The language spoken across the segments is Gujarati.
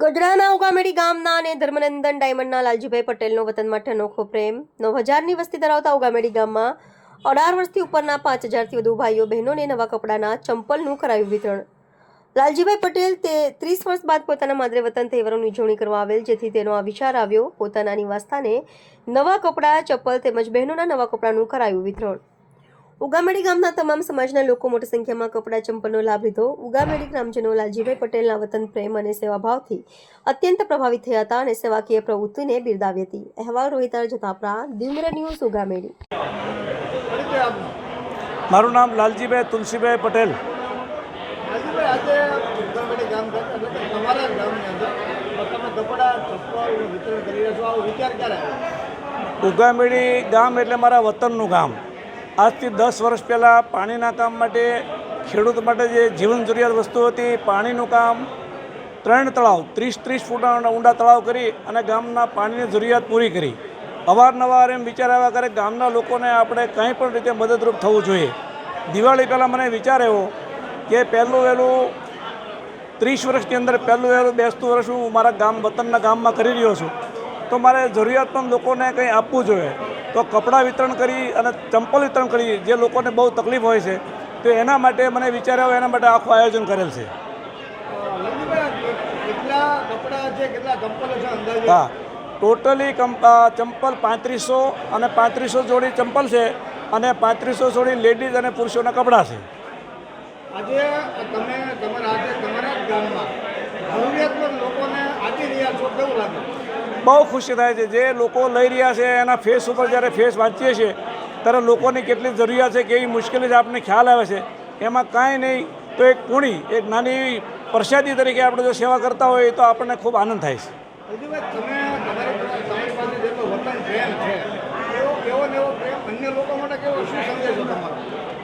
ગઢડાના ઉગામેડી ગામના અને ધર્મનંદન ડાયમંડના લાલજીભાઈ પટેલનો વતન માટે અનોખો પ્રેમ નવ હજારની વસ્તી ધરાવતા ઉગામેડી ગામમાં અઢાર વર્ષથી ઉપરના પાંચ હજારથી વધુ ભાઈઓ, બહેનોને નવા કપડાના ચંપલનું કરાયું વિતરણ. લાલજીભાઈ પટેલ તે ત્રીસ વર્ષ બાદ પોતાના માદરે વતન તહેવારોની ઉજવણી કરવા આવેલ, જેથી તેનો આ વિચાર આવ્યો. પોતાના નિવાસસ્થાને નવા કપડાં, ચપ્પલ તેમજ બહેનોના નવા કપડાનું કરાયું વિતરણ. ઉગામેડી ગામના તમામ સમાજના લોકો મોટી સંખ્યામાં કપડાં ચંપલનો લાભ લીધો. ઉગામેડી ગ્રામજનો લાલજીભાઈ પટેલના વતન પ્રેમ અને સેવાભાવથી અત્યંત પ્રભાવિત થયા હતા અને સેવાકીય પ્રવૃત્તિને બિરદાવી હતી. અહેવાલ રોહિતાર જતાપરા દિવ્ર ન્યૂઝ ઉગામેડી. મારું નામ લાલજીભાઈ તુલસીભાઈ પટેલ. ઉગામેડી ગામ એટલે મારા વતનનું ગામ. આજથી દસ વર્ષ પહેલાં પાણીના કામ માટે, ખેડૂત માટે જે જીવન જરૂરિયાત વસ્તુ હતી, પાણીનું કામ ત્રણ તળાવ, ત્રીસ ત્રીસ ફૂટના ઊંડા તળાવ કરી અને ગામના પાણીની જરૂરિયાત પૂરી કરી. અવારનવાર એમ વિચાર આવ્યા કરે ગામના લોકોને આપણે કંઈ પણ રીતે મદદરૂપ થવું જોઈએ. દિવાળી પહેલાં મને વિચાર એવો કે પહેલું વહેલું ત્રીસ વર્ષની અંદર પહેલું વહેલું બેસતું વર્ષ હું મારા ગામ, વતનના ગામમાં કરી રહ્યો છું. તો મારે જરૂરિયાતમંદ લોકોને કંઈ આપવું જોઈએ. તો કપડાં વિતરણ કરી અને ચંપલ વિતરણ કરી જે લોકોને બહુ તકલીફ હોય છે, તો એના માટે મને વિચાર આવ્યો એના માટે આખું આયોજન કરેલ છે. હા. ટોટલી ચંપલ પાંત્રીસો અને પાંત્રીસો જોડી ચંપલ છે અને પાંત્રીસો જોડી લેડીઝ અને પુરુષોના કપડાં છે. આજે તમે તમારા, આજે ગામમાં જરૂરિયાતમંદ લોકોને આપી રહ્યા છો, કેવું લાગે? બહુ ખુશી થાય છે. જે લોકો લઈ રહ્યા છે એના ફેસ ઉપર જ્યારે ફેસ વાંચીએ છીએ ત્યારે લોકોની કેટલી જરૂરિયાત છે કેવી મુશ્કેલી છે આપણને ખ્યાલ આવે છે. એમાં કાંઈ નહીં તો એક કુણી એક નાની એવી પ્રસાદી તરીકે આપણે જો સેવા કરતા હોઈએ તો આપણને ખૂબ આનંદ થાય છે.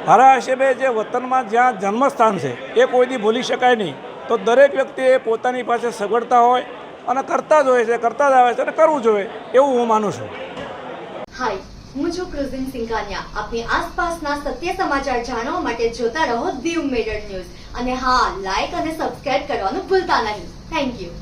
મારા હિસાબે જે વતનમાં જ્યાં જન્મસ્થાન છે એ કોઈથી ભૂલી શકાય નહીં. તો દરેક વ્યક્તિએ પોતાની પાસે સગવડતા હોય અને કરતા જ હોય છે, કરતા જ આવે છે અને કરવું જોઈએ એવું હું માનું છું. હાય, હું છું ક્રુઝિન સિંઘાનિયા. આપની આસપાસના સત્ય સમાચાર જાણવા માટે જોતા રહો દીવ મેડર ન્યૂઝ. અને હા લાઈક અને સબસ્ક્રાઇબ કરવાનું ભૂલતા નહીં. Thank you